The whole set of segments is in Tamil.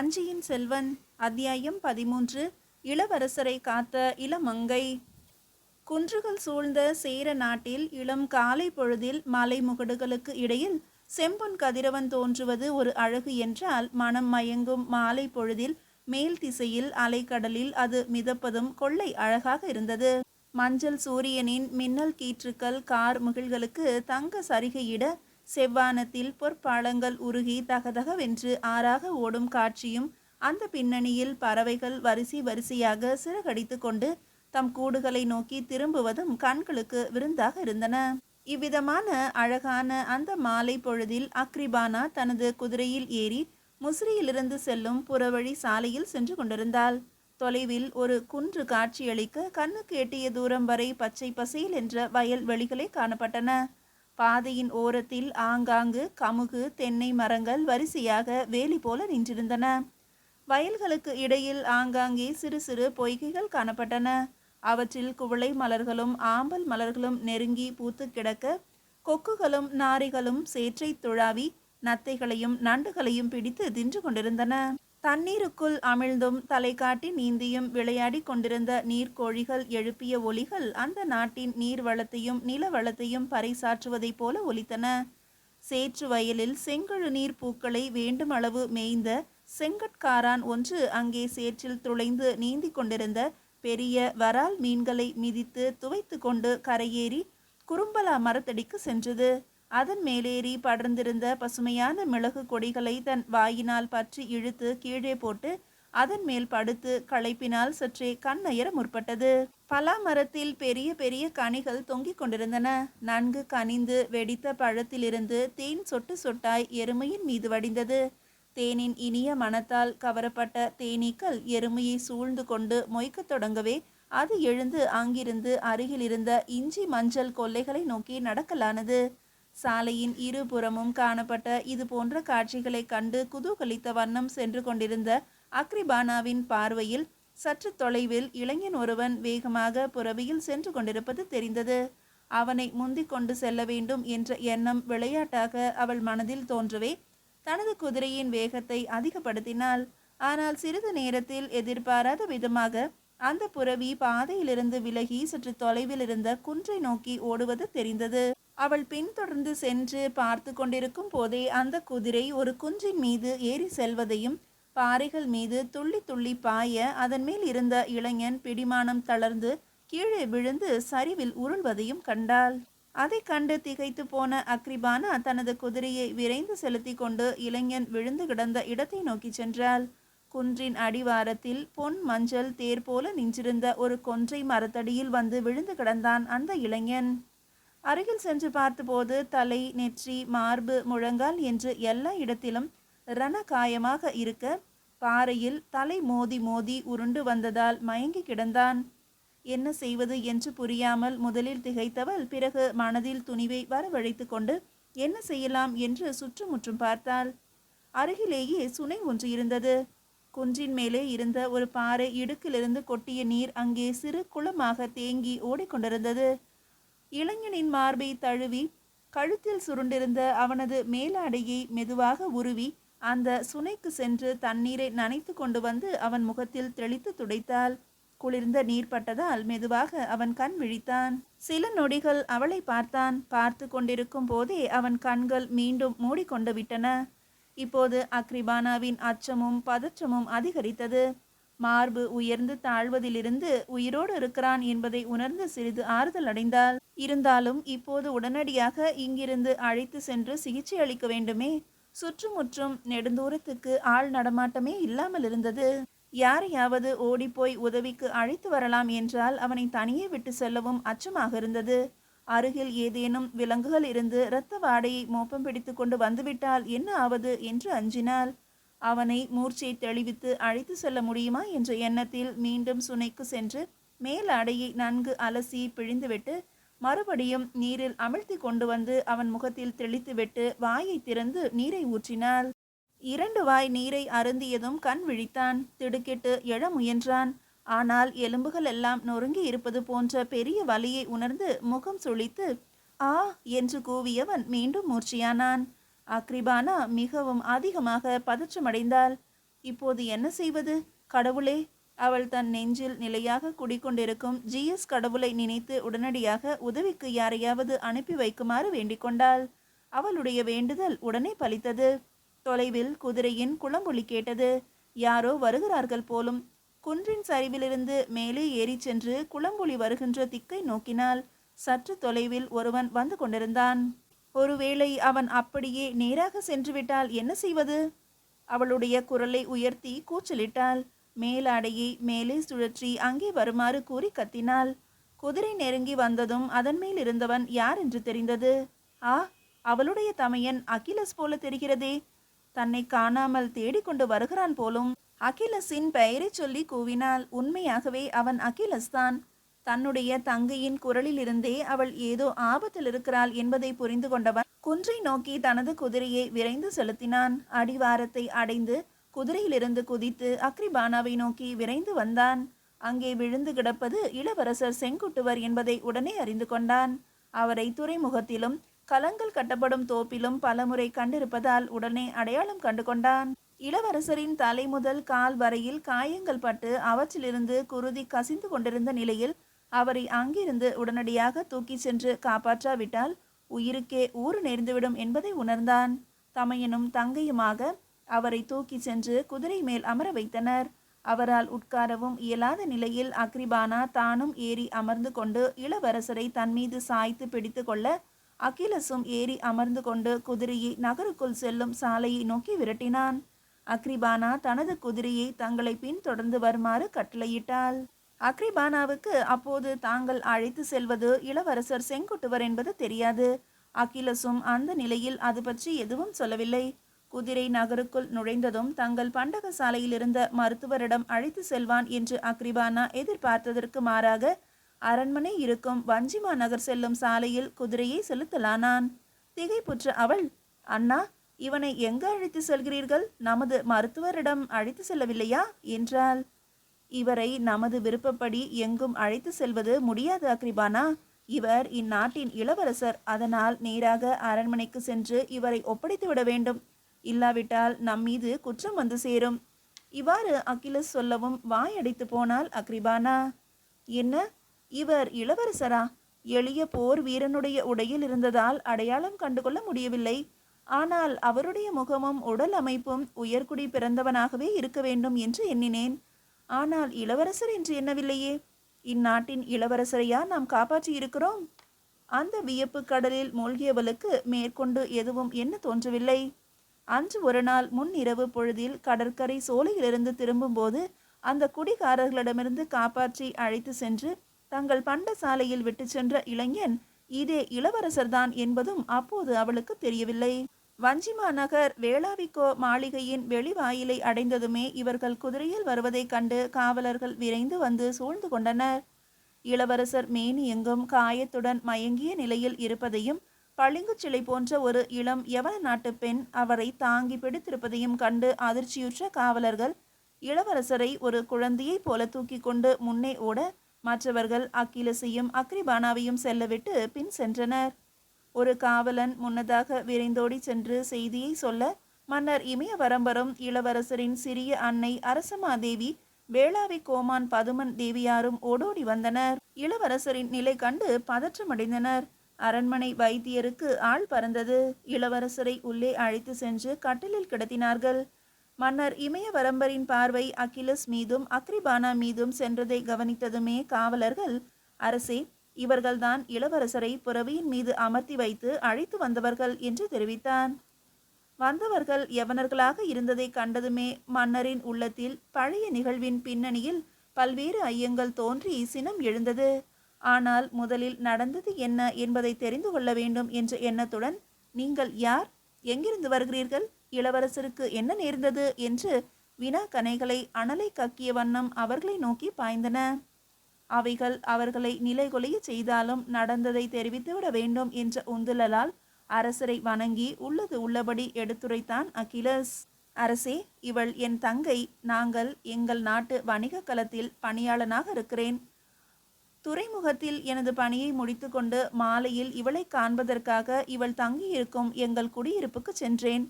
வஞ்சியின் செல்வன் அத்தியாயம் பதிமூன்று இளவரசரை காத்த இளமங்கை. குன்றுகள் சூழ்ந்த சேர நாட்டில் இளம் காலை பொழுதில் மலை முகடுகளுக்கு இடையில் செம்பொன் கதிரவன் தோன்றுவது ஒரு அழகு என்றால் மனம் மயங்கும் மாலை பொழுதில் மேல் திசையில் அலைக்கடலில் அது மிதப்பதும் கொள்ளை அழகாக இருந்தது. மஞ்சள் சூரியனின் மின்னல் கீற்றுக்கள் கார் முகில்களுக்கு தங்க சரிகையிட செவ்வானத்தில் பொற்பாளங்கள் உருகி தகதகவென்று ஆறாக ஓடும் காட்சியும் அந்த பின்னணியில் பறவைகள் வரிசை வரிசையாக சிறகடித்து கொண்டு தம் கூடுகளை நோக்கி திரும்புவதும் கண்களுக்கு விருந்தாக இருந்தன. இவ்விதமான அழகான அந்த மாலை பொழுதில் அக்ரிபானா தனது குதிரையில் ஏறி முசிறியிலிருந்து செல்லும் புறவழி சாலையில் சென்று கொண்டிருந்தாள். தொலைவில் ஒரு குன்று காட்சியளிக்க கண்ணுக்கு எட்டிய தூரம் வரை பச்சை பசேல் என்ற வயல் வெளிகளே காணப்பட்டன. பாதையின் ஓரத்தில் ஆங்காங்கு கமுகு தென்னை மரங்கள் வரிசையாக வேலி போல நின்றிருந்தன. வயல்களுக்கு இடையில் ஆங்காங்கே சிறு சிறு பொய்கைகள் காணப்பட்டன. அவற்றில் குவளை மலர்களும் ஆம்பல் மலர்களும் நெருங்கி பூத்து கிடக்க கொக்குகளும் நாரிகளும் சேற்றை துழாவி நத்தைகளையும் நண்டுகளையும் பிடித்து தின்று கொண்டிருந்தன. தண்ணீருக்குள் அமிழ்ந்தும் தலை காட்டி நீந்தியும் விளையாடி கொண்டிருந்த நீர்க்கோழிகள் எழுப்பிய ஒலிகள் அந்த நாட்டின் நீர் வளத்தையும் நில வளத்தையும் பறைசாற்றுவதைப் போல ஒலித்தன. சேற்று வயலில் செங்கழு நீர் பூக்களை வேண்டும் அளவு மேய்ந்த செங்கட்காரான் ஒன்று அங்கே சேற்றில் துளைந்து நீந்தி கொண்டிருந்த பெரிய வரால் மீன்களை மிதித்து துவைத்து கொண்டு கரையேறி குறும்பலா மரத்தடிக்கு சென்றது. அதன் மேலேறி படர்ந்திருந்த பசுமையான மிளகு கொடிகளை தன் வாயினால் பற்றி இழுத்து கீழே போட்டு அதன் மேல் படுத்து களைப்பினால் சற்றே கண்ணயர முற்பட்டது. பலா மரத்தில் பெரிய பெரிய கனிகள் தொங்கிக் கொண்டிருந்தன. நன்கு கனிந்து வெடித்த பழத்திலிருந்து தேன் சொட்டு சொட்டாய் எருமையின் மீது வடிந்தது. தேனின் இனிய மனத்தால் கவரப்பட்ட தேனீக்கள் எருமையை சூழ்ந்து கொண்டு மொய்க்கத் தொடங்கவே அது எழுந்து அங்கிருந்து அருகில் இருந்த இஞ்சி மஞ்சள் கொல்லைகளை நோக்கி நடக்கலானது. சாலையின் இருபுறமும் காணப்பட்ட இது போன்ற காட்சிகளை கண்டு குதூகலித்த வண்ணம் சென்று கொண்டிருந்த அக்ரிபானாவின் பார்வையில் சற்று தொலைவில் இளைஞன் ஒருவன் வேகமாக புறவியில் சென்று கொண்டிருப்பது தெரிந்தது. அவனை முந்திக் கொண்டு செல்ல வேண்டும் என்ற எண்ணம் விளையாட்டாக அவள் மனதில் தோன்றவே தனது குதிரையின் வேகத்தை அதிகப்படுத்தினாள். ஆனால் சிறிது நேரத்தில் எதிர்பாராத விதமாக அந்த புறவி பாதையிலிருந்து விலகி சற்று தொலைவில் இருந்த குன்றை நோக்கி ஓடுவது தெரிந்தது. அவள் பின்தொடர்ந்து சென்று பார்த்து கொண்டிருக்கும் போதே அந்த குதிரை ஒரு குன்றின் மீது ஏறி செல்வதையும் பாறைகள் மீது துள்ளி துள்ளி பாய அதன் மேல் இருந்த இளைஞன் பிடிமானம் தளர்ந்து கீழே விழுந்து சரிவில் உருள்வதையும் கண்டாள். அதை கண்டு திகைத்து போன அக்ரிபானா தனது குதிரையை விரைந்து செலுத்தி கொண்டு இளைஞன் விழுந்து கிடந்த இடத்தை நோக்கி சென்றாள். குன்றின் அடிவாரத்தில் பொன் மஞ்சள் தேர் போல நின்றிருந்த ஒரு கொன்றை மரத்தடியில் வந்து விழுந்து கிடந்தான் அந்த இளைஞன். அருகில் சென்று பார்த்தபோது தலை நெற்றி மார்பு முழங்கால் என்று எல்லா இடத்திலும் ரணகாயமாக இருக்க பாறையில் தலை மோதி மோதி உருண்டு வந்ததால் மயங்கி கிடந்தான். என்ன செய்வது என்று புரியாமல் முதலில் திகைத்தவள் பிறகு மனதில் துணிவை வரவழைத்து கொண்டு என்ன செய்யலாம் என்று சுற்றுமுற்றும் பார்த்தாள். அருகிலேயே சுனை ஒன்று இருந்தது. குன்றின் மேலே இருந்த ஒரு பாறை இடுக்கிலிருந்து கொட்டிய நீர் அங்கே சிறு குளமாக தேங்கி ஓடிக்கொண்டிருந்தது. இளைஞனின் மார்பை தழுவி கழுத்தில் சுருண்டிருந்த அவனது மேலாடையை மெதுவாக உருவி அந்த சுனைக்கு சென்று தண்ணீரை நனைத்து கொண்டு வந்து அவன் முகத்தில் தெளித்து துடைத்தாள். குளிர்ந்த நீர் பட்டதால் மெதுவாக அவன் கண் விழித்தான். சில நொடிகள் அவளை பார்த்தான். பார்த்து கொண்டிருக்கும் போதே அவன் கண்கள் மீண்டும் மூடிக்கொண்டு விட்டன. இப்போது அக்ரிபானாவின் அச்சமும் பதற்றமும் அதிகரித்தது. மார்பு உயர்ந்து தாழ்வதிலிருந்து உயிரோடு இருக்கிறான் என்பதை உணர்ந்து சிறிது ஆறுதல் அடைந்தாள். இருந்தாலும் இப்போது உடனடியாக இங்கிருந்து அழைத்து சென்று சிகிச்சை அளிக்க வேண்டுமே. சுற்றுமுற்றும் நெடுந்தூரத்துக்கு ஆள் நடமாட்டமே இல்லாமல் இருந்தது. யாரையாவது ஓடிப்போய் உதவிக்கு அழைத்து வரலாம் என்றால் அவனை தனியே விட்டு செல்லவும் அச்சமாக இருந்தது. அருகில் ஏதேனும் விலங்குகள் இருந்து இரத்த வாடையை மோப்பம் பிடித்து கொண்டு வந்துவிட்டால் என்ன ஆவது என்று அஞ்சினாள். அவனை மூர்ச்சை தெளிவித்து அழைத்து செல்ல முடியுமா என்ற எண்ணத்தில் மீண்டும் சுனைக்கு சென்று மேல் அடையை நன்கு அலசி பிழிந்துவிட்டு மறுபடியும் நீரில் அமிழ்த்தி கொண்டு வந்து அவன் முகத்தில் தெளித்துவிட்டு வாயை திறந்து நீரை ஊற்றினாள். இரண்டு வாய் நீரை அருந்தியதும் கண் விழித்தான். திடுக்கிட்டு எழ முயன்றான். ஆனால் எலும்புகள் எல்லாம் நொறுங்கி இருப்பது போன்ற பெரிய வலியை உணர்ந்து முகம் சுளித்து ஆ என்று கூவியவன் மீண்டும் மூர்ச்சியானான். அக்ரிபானா மிகவும் அதிகமாக பதற்றமடைந்தாள். இப்போது என்ன செய்வது? கடவுளே! அவள் தன் நெஞ்சில் நிலையாக குடிக்கொண்டிருக்கும் ஜிஎஸ் கடவுளை நினைத்து உடனடியாக உதவிக்கு யாரையாவது அனுப்பி வைக்குமாறு வேண்டிக்கொண்டாள் அவளுடைய வேண்டுதல் உடனே பலித்தது. தொலைவில் குதிரையின் குளம்பொலி கேட்டது. யாரோ வருகிறார்கள் போலும் குன்றின் சரிவிலிருந்து மேலே ஏறிச் சென்று குளம்புலி வருகின்ற திக்கை நோக்கினால் சற்று தொலைவில் ஒருவன் வந்து கொண்டிருந்தான். ஒருவேளை அவன் அப்படியே நேராக சென்றுவிட்டால் என்ன செய்வது? அவளுடைய குரலை உயர்த்தி கூச்சலிட்டாள். மேலாடையை மேலே சுழற்றி அங்கே வருமாறு கூறி கத்தினாள். குதிரை நெருங்கி வந்ததும் அதன் மேல் இருந்தவன் யார் என்று தெரிந்தது? ஆ அவளுடைய தமையன் அகிலஸ் போல தெரிகிறதே. தன்னை காணாமல் தேடிக்கொண்டு வருகிறான் போலும். அகிலஸின் பெயரைச் சொல்லி கூவினாள். உண்மையாகவே அவன் அகிலஸ் தான் தன்னுடைய தங்கையின் குரலிலிருந்தே அவள் ஏதோ ஆபத்தில் இருக்கிறாள் என்பதை புரிந்து கொண்டவன் குன்றை நோக்கி தனது குதிரையை விரைந்து செலுத்தினான். அடிவாரத்தை அடைந்து குதிரையிலிருந்து குதித்து அக்ரிபானாவை நோக்கி விரைந்து வந்தான். அங்கே விழுந்து கிடப்பது இளவரசர் செங்குட்டுவர் என்பதை உடனே அறிந்து கொண்டான். அவரை துறைமுகத்திலும் கலங்கள் கட்டப்படும் தோப்பிலும் பலமுறை கண்டிருப்பதால் உடனே அடையாளம் கண்டு கொண்டான். இளவரசரின் தலை முதல் கால் வரையில் காயங்கள் பட்டு அவற்றிலிருந்து குருதி கசிந்து கொண்டிருந்த நிலையில் அவரை அங்கிருந்து உடனடியாக தூக்கிச் சென்று காப்பாற்றாவிட்டால் உயிருக்கே ஊறு நேர்ந்துவிடும் என்பதை உணர்ந்தான். தமையனும் தங்கையுமாக அவரை தூக்கிச் சென்று குதிரை மேல் அமர வைத்தனர். அவரால் உட்காரவும் இயலாத நிலையில் அக்ரிபானா தானும் ஏறி அமர்ந்து கொண்டு இளவரசரை தன் மீது சாய்த்து பிடித்து கொள்ள அகிலஸும் ஏறி அமர்ந்து கொண்டு குதிரையை நகருக்குள் செல்லும் சாலையை நோக்கி விரட்டினான். அக்ரிபானா தனது குதிரையை தங்களை பின்தொடர்ந்து வருமாறு கட்டளையிட்டாள். அக்ரிபானாவுக்கு அப்போது தாங்கள் அழைத்து செல்வது இளவரசர் செங்குட்டுவர் என்பது தெரியாது. அகிலசும் அந்த நிலையில் அது பற்றி எதுவும் சொல்லவில்லை. குதிரை நகருக்குள் நுழைந்ததும் தங்கள் பண்டக சாலையில் இருந்த மருத்துவரிடம் அழைத்து செல்வான் என்று அக்ரிபானா எதிர்பார்த்ததற்கு மாறாக அரண்மனை இருக்கும் வஞ்சிமா நகர் செல்லும் சாலையில் குதிரையை செலுத்தலானான். திகைப்புற்ற அவள் அண்ணா இவனை எங்கு அழைத்து செல்கிறீர்கள்? நமது மருத்துவரிடம் அழைத்து செல்லவில்லையா? என்றாள். இவரை நமது விருப்பப்படி எங்கும் அழைத்து செல்வது முடியாது அக்ரிபானா. இவர் இந்நாட்டின் இளவரசர். அதனால் நேராக அரண்மனைக்கு சென்று இவரை ஒப்படைத்து விட வேண்டும். இல்லாவிட்டால் நம் மீது குற்றம் வந்து சேரும். இவ்வாறு அகிலஸ் சொல்லவும் வாயடைத்து போனால் அக்ரிபானா. என்ன? இவர் இளவரசரா? எளிய போர் வீரனுடைய உடையில் இருந்ததால் அடையாளம் கண்டுகொள்ள முடியவில்லை. ஆனால் அவருடைய முகமும் உடல் அமைப்பும் உயர்குடி பிறந்தவனாகவே இருக்க வேண்டும் என்று எண்ணினேன். ஆனால் இளவரசர் என்று எண்ணவில்லையே. இந்நாட்டின் இளவரசரையா நாம் காப்பாற்றி இருக்கிறோம்? அந்த வியப்பு கடலில் மூழ்கியவளுக்கு மேற்கொண்டு எதுவும் என்ன தோன்றவில்லை. அன்று ஒரு நாள் முன் இரவு பொழுதில் கடற்கரை சோலையிலிருந்து திரும்பும்போது அந்த குடிகாரர்களிடமிருந்து காப்பாற்றி அழைத்து சென்று தங்கள் பண்ட சாலையில் விட்டு சென்ற இளைஞன் இதே இளவரசர்தான் என்பதும் அப்போது அவளுக்கு தெரியவில்லை. வஞ்சிமா நகர் வேளாவிக்கோ மாளிகையின் வெளிவாயிலை அடைந்ததுமே இவர்கள் குதிரையில் வருவதைக் கண்டு காவலர்கள் விரைந்து வந்து சூழ்ந்து கொண்டனர். இளவரசர் மேனி எங்கும் காயத்துடன் மயங்கிய நிலையில் இருப்பதையும் பளிங்குச் சிலை போன்ற ஒரு இளம் யவன நாட்டு பெண் அவரை தாங்கி பிடித்திருப்பதையும் கண்டு அதிர்ச்சியுற்ற காவலர்கள் இளவரசரை ஒரு குழந்தையைப் போல தூக்கி கொண்டு முன்னே ஓட மற்றவர்கள் அக்கிலசையும் அக்ரிபானாவையும் செல்லவிட்டு பின் சென்றனர். ஒரு காவலன் முன்னதாக விரைந்தோடி சென்று செய்தியை சொல்ல மன்னர் இமயவரம்பரும் இளவரசரின் சிறிய அன்னை அரசமாதேவி வேளாவி கோமான் பதுமன் தேவியாரும் ஓடோடி வந்தனர். இளவரசரின் நிலை கண்டு பதற்றமடைந்தனர். அரண்மனை வைத்தியருக்கு ஆள் பறந்தது. இளவரசரை உள்ளே அழைத்து சென்று கட்டிலில் கிடத்தினார்கள். மன்னர் இமயவரம்பரின் பார்வை அகிலஸ் மீதும் அக்ரிபானா மீதும் சென்றதை கவனித்ததுமே காவலர்கள் அரசே இவர்கள்தான் இளவரசரை புறவியின் மீது அமர்த்தி வைத்து அழைத்து வந்தவர்கள் என்று தெரிவித்தான். வந்தவர்கள் யவனர்களாக இருந்ததை கண்டதுமே மன்னரின் உள்ளத்தில் பழைய நிகழ்வின் பின்னணியில் பல்வேறு ஐயங்கள் தோன்றி சினம் எழுந்தது. ஆனால் முதலில் நடந்தது என்ன என்பதை தெரிந்து கொள்ள வேண்டும் என்ற எண்ணத்துடன் நீங்கள் யார்? எங்கிருந்து வருகிறீர்கள்? இளவரசருக்கு என்ன நேர்ந்தது? என்று வினா கனைகளை அனலை கக்கிய வண்ணம் அவர்களை நோக்கி பாய்ந்தன. அவைகள் அவர்களை நிலைகொலைய செய்தாலும் நடந்ததை தெரிவித்துவிட வேண்டும் என்ற உந்துதலால் அரசரை வணங்கி உள்ளது உள்ளபடி எடுத்துரைத்தான் அகிலஸ். அரசே இவள் என் தங்கை நாங்கள் எங்கள் நாட்டு வணிக களத்தில் பணியாளனாக இருக்கிறேன். துறைமுகத்தில் எனது பணியை முடித்துக்கொண்டு மாலையில் இவளை காண்பதற்காக இவள் தங்கியிருக்கும் எங்கள் குடியிருப்புக்கு சென்றேன்.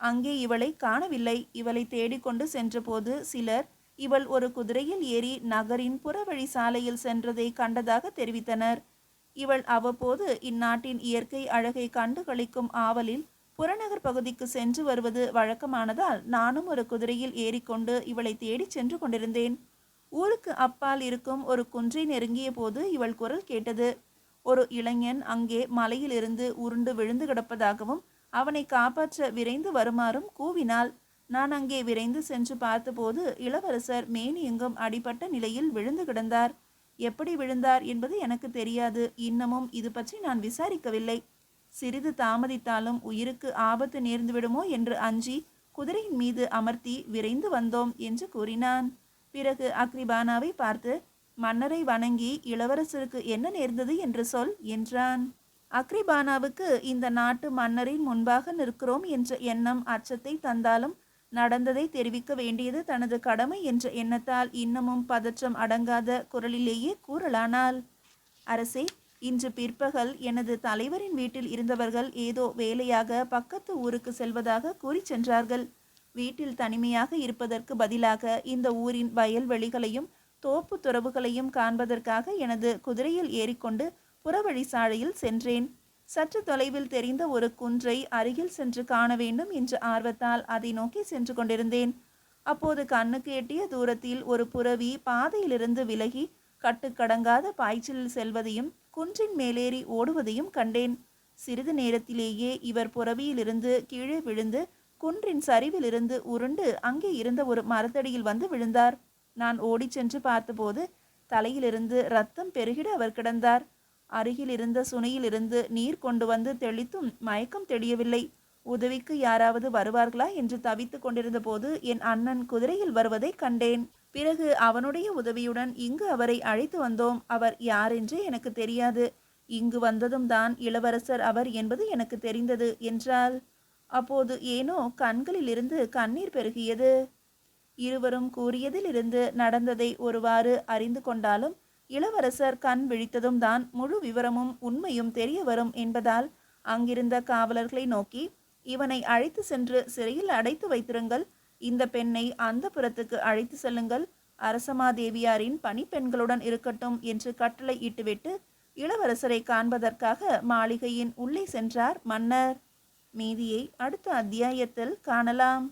அங்கே இவளை காணவில்லை. இவளை தேடிக்கொண்டு சென்றபோது சிலர் இவள் ஒரு குதிரையில் ஏறி நகரின் புறவழி சாலையில் சென்றதை கண்டதாக தெரிவித்தனர். இவள் அவ்வப்போது இந்நாட்டின் இயற்கை அழகை கண்டுகளிக்கும் ஆவலில் புறநகர் பகுதிக்கு சென்று வருவது வழக்கமானதால் நானும் ஒரு குதிரையில் ஏறிக்கொண்டு இவளை தேடிச் சென்று கொண்டிருந்தேன். ஊருக்கு அப்பால் இருக்கும் ஒரு குன்றை நெருங்கிய போது இவள் குரல் கேட்டது. ஒரு இளைஞன் அங்கே மலையிலிருந்து உருண்டு விழுந்து கிடப்பதாகவும் அவனை காப்பாற்ற விரைந்து வருமாறும் கூவினாள். நான் அங்கே விரைந்து சென்று பார்த்தபோது இளவரசர் மேனி எங்கும் அடிபட்ட நிலையில் விழுந்து கிடந்தார். எப்படி விழுந்தார் என்பது எனக்கு தெரியாது. இன்னமும் இது பற்றி நான் விசாரிக்கவில்லை. சிறிது தாமதித்தாலும் உயிருக்கு ஆபத்து நேர்ந்துவிடுமோ என்று அஞ்சி குதிரையின் மீது அமர்த்தி விரைந்து வந்தோம் என்று கூறினான். பிறகு அக்ரிபானாவை பார்த்து மன்னரை வணங்கி இளவரசருக்கு என்ன நேர்ந்தது என்று சொல் என்றான். அக்ரிபானாவுக்கு இந்த நாட்டு மன்னரின் முன்பாக நிற்கிறோம் என்ற எண்ணம் அச்சத்தை தந்தாலும் நடந்ததை தெரிவிக்க வேண்டியது தனது கடமை என்ற எண்ணத்தால் இன்னமும் பதற்றம் அடங்காத குரலிலேயே கூறலானால் அரசே இன்று பிற்பகல் எனது தலைவரின் வீட்டில் இருந்தவர்கள் ஏதோ வேலையாக பக்கத்து ஊருக்கு செல்வதாக கூறி சென்றார்கள். வீட்டில் தனிமையாக இருப்பதற்கு பதிலாக இந்த ஊரின் வயல்வெளிகளையும் தோப்பு துறவுகளையும் காண்பதற்காக எனது குதிரையில் ஏறிக்கொண்டு புறவழி சாலையில் சென்றேன். சற்று தொலைவில் தெரிந்த ஒரு குன்றை அருகில் சென்று காண வேண்டும் என்ற ஆர்வத்தால் அதை நோக்கி சென்று கொண்டிருந்தேன். அப்போது கண்ணுக்கு எட்டிய தூரத்தில் ஒரு புறவி பாதையிலிருந்து விலகி கட்டுக்கடங்காத பாய்ச்சலில் செல்வதையும் குன்றின் மேலேறி ஓடுவதையும் கண்டேன். சிறிது நேரத்திலேயே இவர் புறவியிலிருந்து கீழே விழுந்து குன்றின் சரிவிலிருந்து உருண்டு அங்கே இருந்த ஒரு மரத்தடியில் வந்து விழுந்தார். நான் ஓடிச் சென்று பார்த்தபோது தலையிலிருந்து ரத்தம் பெருகிட அவர் கிடந்தார். அருகில் இருந்த சுனையிலிருந்து நீர் கொண்டு வந்து தெளித்தும் மயக்கம் தெளியவில்லை. உதவிக்கு யாராவது வருவார்களா என்று தவித்து கொண்டிருந்த போது என் அண்ணன் குதிரையில் வருவதை கண்டேன். பிறகு அவனுடைய உதவியுடன் இங்கு அவரை அழைத்து வந்தோம். அவர் யாரென்றே எனக்கு தெரியாது. இங்கு வந்ததும் தான் இளவரசர் அவர் என்பது எனக்கு தெரிந்தது என்றால் அப்போது ஏனோ கண்களிலிருந்து கண்ணீர் பெருகியது. இருவரும் கூறியதிலிருந்து நடந்ததை ஒருவாறு அறிந்து கொண்டாலும் இளவரசர் கண் விழித்ததும் தான் முழு விவரமும் உண்மையும் தெரிய வரும் என்பதால் அங்கிருந்த காவலர்களை நோக்கி இவனை அழைத்து சென்று சிறையில் அடைத்து வைத்திருங்கள். இந்த பெண்ணை அந்த புறத்துக்கு அழைத்து செல்லுங்கள். அரசமாதேவியாரின் பணிப்பெண்களுடன் இருக்கட்டும் என்று கட்டளை இட்டுவிட்டு இளவரசரை காண்பதற்காக மாளிகையின் உள்ளே சென்றார் மன்னர். மீதியை அடுத்த அத்தியாயத்தில் காணலாம்.